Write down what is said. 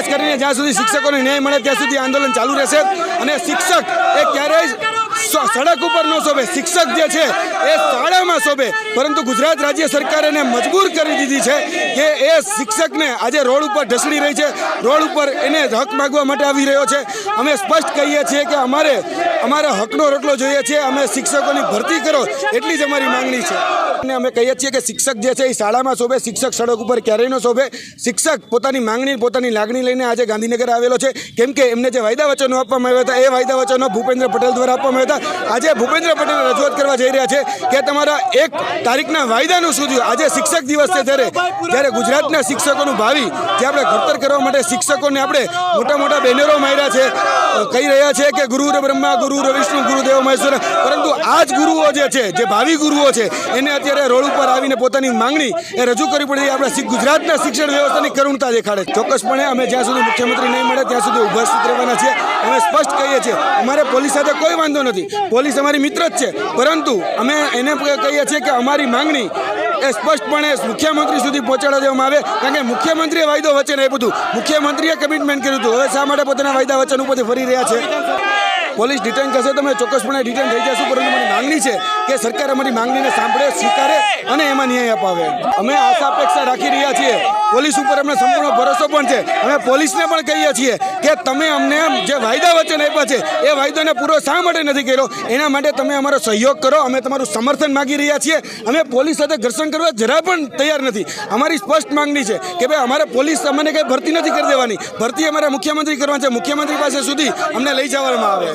ખાસ કરીને જ્યાં સુધી શિક્ષકોને ન્યાય મળે, ત્યાં સુધી આંદોલન ચાલુ રહેશે. અને શિક્ષક એ ક્યારેય સડક ઉપર ન શોભે. શિક્ષક જે છે, એ શાળામાં શોભે. પરંતુ ગુજરાત રાજ્ય સરકારે એને મજબૂર કરી દીધી છે કે એ શિક્ષકને આજે રોડ ઉપર ઢસડી રહી છે. રોડ ઉપર એને હક માગવા માટે આવી રહ્યો છે. અમે સ્પષ્ટ કહીએ છીએ કે અમારે અમારે હકનો રોટલો જોઈએ છે. અમે શિક્ષકોની ભરતી કરો. એટલી જ અમારી માંગણી છે. અને અમે કહીએ છીએ કે શિક્ષક જે છે એ શાળામાં શોભે, શિક્ષક સડક ઉપર ક્યારેય ન શોભે. શિક્ષક પોતાની માંગણી, પોતાની લાગણી લઈને આજે ગાંધીનગર આવેલો છે. કેમ કે એમને જે વાયદા વચનો આપવામાં આવ્યા હતા, એ વાયદા વચનો ભૂપેન્દ્ર પટેલ દ્વારા આપવામાં આવ્યા હતા. આજે ભૂપેન્દ્ર પટેલ રજૂઆત કરવા જઈ રહ્યા છે કે તમારા એક તારીખના વાયદાનું શું થયું? આજે શિક્ષક દિવસ છે ત્યારે. જ્યારે ગુજરાતના શિક્ષકોનું ભાવિ, જે આપણે ઘડતર કરવા માટે શિક્ષકોને આપણે મોટા મોટા બેનરો માર્યા છે કહી રહ્યા છે કે ગુરુ બ્રહ્મા, ગુરુ રવિષ્ણુ, ગુરુદેવ મહેશ્વર. પરંતુ આ જ ગુરુઓ જે છે, જે ભાવિ ગુરુઓ છે, એને અત્યારે રોડ ઉપર આવીને પોતાની માંગણી એ રજૂ કરવી પડે આપણા ગુજરાતના શિક્ષણ વ્યવસ્થાની કરુણતા દેખાડે. ચોક્કસપણે અમે જ્યાં સુધી મુખ્યમંત્રી નહીં મળે, ત્યાં સુધી ઉપસ્થિત રહેવાના છીએ, અમે સ્પષ્ટ કહીએ છીએ. અમારે પોલીસ સાથે કોઈ વાંધો નથી. પોલીસ અમારી મિત્ર જ છે. પરંતુ અમે એને કહીએ છીએ કે અમારી માંગણી એ સ્પષ્ટપણે મુખ્યમંત્રી સુધી પહોંચાડવા દેવામાં આવે. કારણ કે મુખ્યમંત્રીએ વાયદો વચન આપ્યું હતું. મુખ્યમંત્રીએ કમિટમેન્ટ કર્યું હતું. હવે શા માટે પોતાના વાયદા વચન ઉપરથી ફરી રહ્યા છે? પોલીસ ડિટેન કરશે તો અમે ચોક્કસપણે ડિટેન થઈ જશું, પરંતુ મારી માંગણી છે કે સરકાર અમારી માંગણીને સાંભળે, સ્વીકારે અને એમાં ન્યાય અપાવે. અમે આશા અપેક્ષા રાખી રહ્યા છીએ પોલીસ ઉપર અમને સંપૂર્ણ ભરોસો પણ છે. અમે પોલીસને પણ કહીએ છીએ કે તમે અમને જે વાયદા વચન આપ્યા છે, એ વાયદાને પૂરો શા માટે નથી કર્યો? એના માટે તમે અમારો સહયોગ કરો. અમે તમારું સમર્થન માગી રહ્યા છીએ. અમે પોલીસ સાથે ઘર્ષણ કરવા જરા પણ તૈયાર નથી. અમારી સ્પષ્ટ માંગણી છે કે ભાઈ અમારે પોલીસ અમને કંઈ ભરતી નથી કરી દેવાની. ભરતી અમારે મુખ્યમંત્રી કરવા છે. મુખ્યમંત્રી પાસે સુધી અમને લઈ જવામાં આવે.